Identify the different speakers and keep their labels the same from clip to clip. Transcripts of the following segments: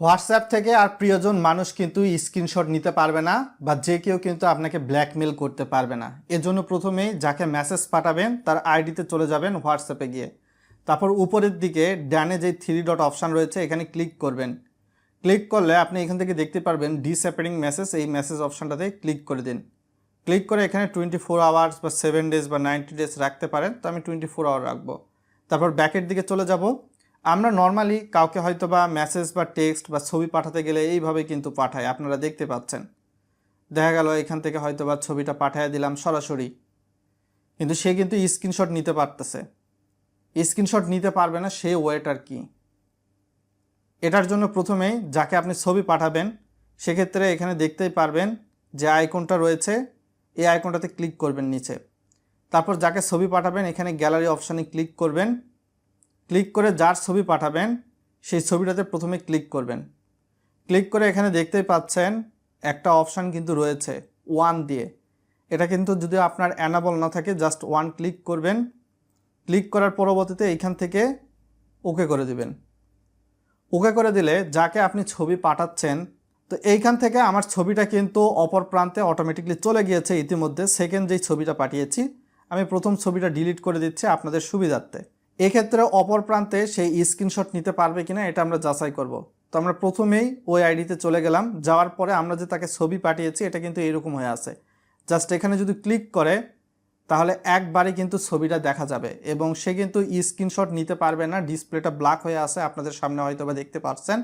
Speaker 1: WhatsApp থেকে আর প্রিয়জন মানুষ কিন্তু স্ক্রিনশট নিতে পারবে না বা যে কেউ কিন্তু আপনাকে ব্ল্যাকমেল করতে পারবে না। এজন্য প্রথমেই যাকে মেসেজ পাঠাবেন, তার আইডিতে চলে যাবেন হোয়াটসঅ্যাপে গিয়ে। তারপর উপরের দিকে ড্যানে যে থ্রি ডট অপশান রয়েছে, এখানে ক্লিক করবেন। ক্লিক করলে আপনি এখান থেকে দেখতে পারবেন ডিসঅ্যাপিয়ারিং মেসেজ এই মেসেজ অপশানটাতে ক্লিক করে দিন। ক্লিক করে এখানে টোয়েন্টি ফোর আওয়ার্স বা সেভেন ডেজ বা নাইনটি ডেজ রাখতে পারেন, তো আমি টোয়েন্টি ফোর আওয়ার রাখব। তারপর ব্যাকের দিকে চলে যাব। আমরা নর্মালি কাউকে হয়তো বা মেসেজ বা টেক্সট বা ছবি পাঠাতে গেলে এইভাবে কিন্তু পাঠাই, আপনারা দেখতে পাচ্ছেন। দেখা গেল এখান থেকে হয়তো বা ছবিটা পাঠিয়ে দিলাম সরাসরি। কিন্তু সে কিন্তু স্ক্রিনশট নিতে পারতেছে। স্ক্রিনশট নিতে পারবে না, সে ওয়েটার কি। এটার জন্য প্রথমেই যাকে আপনি ছবি পাঠাবেন, সেক্ষেত্রে এখানে দেখতেই পারবেন যে আইকনটা রয়েছে, এই আইকনটাতে ক্লিক করবেন নিচে। তারপর যাকে ছবি পাঠাবেন, এখানে গ্যালারি অপশানে ক্লিক করবেন। ক্লিক করে যার ছবি পাঠাবেন, সেই ছবিটাতে প্রথমে ক্লিক করবেন। ক্লিক করে এখানে দেখতেই পাচ্ছেন একটা অপশান কিন্তু রয়েছে, ওয়ান দিয়ে। এটা কিন্তু যদি আপনার অ্যানাবল না থাকে জাস্ট ওয়ান ক্লিক করবেন। ক্লিক করার পরবর্তীতে এইখান থেকে ওকে করে দিবেন। ওকে করে দিলে যাকে আপনি ছবি পাঠাচ্ছেন, তো এইখান থেকে আমার ছবিটা কিন্তু অপর প্রান্তে অটোমেটিকলি চলে গিয়েছে ইতিমধ্যে। সেকেন্ড যেই ছবিটা পাঠিয়েছি, আমি প্রথম ছবিটা ডিলিট করে দিচ্ছি আপনাদের সুবিধার্থে। এক্ষেত্রে অপর প্রান্তে সেই স্ক্রিনশট নিতে পারবে কিনা এটা আমরা যাচাই করব। তো আমরা প্রথমেই ওই আইডিতে চলে গেলাম, যাওয়ার পরে আমরা যে তাকে ছবি পাঠিয়েছি, এটা কিন্তু এরকম হয়ে আছে। জাস্ট এখানে যদি ক্লিক করে, তাহলে একবারে কিন্তু ছবিটা দেখা যাবে এবং সে কিন্তু স্ক্রিনশট নিতে পারবে না ডিসপ্লেটা ব্ল্যাক হয়ে আছে, আপনাদের সামনে হয়তো বা দেখতে পাচ্ছেন।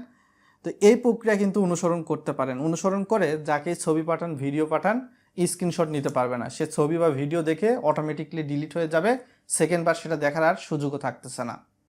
Speaker 1: তো এই প্রক্রিয়া কিন্তু অনুসরণ করতে পারেন। অনুসরণ করে যাকে ছবি পাঠান ভিডিও পাঠান স্ক্রিনশট নিতে পারবে না। সে ছবি বা ভিডিও দেখে অটোমেটিকলি ডিলিট হয়ে যাবে। সেকেন্ডবার সেটা দেখার আর সুযোগও থাকতেছে না।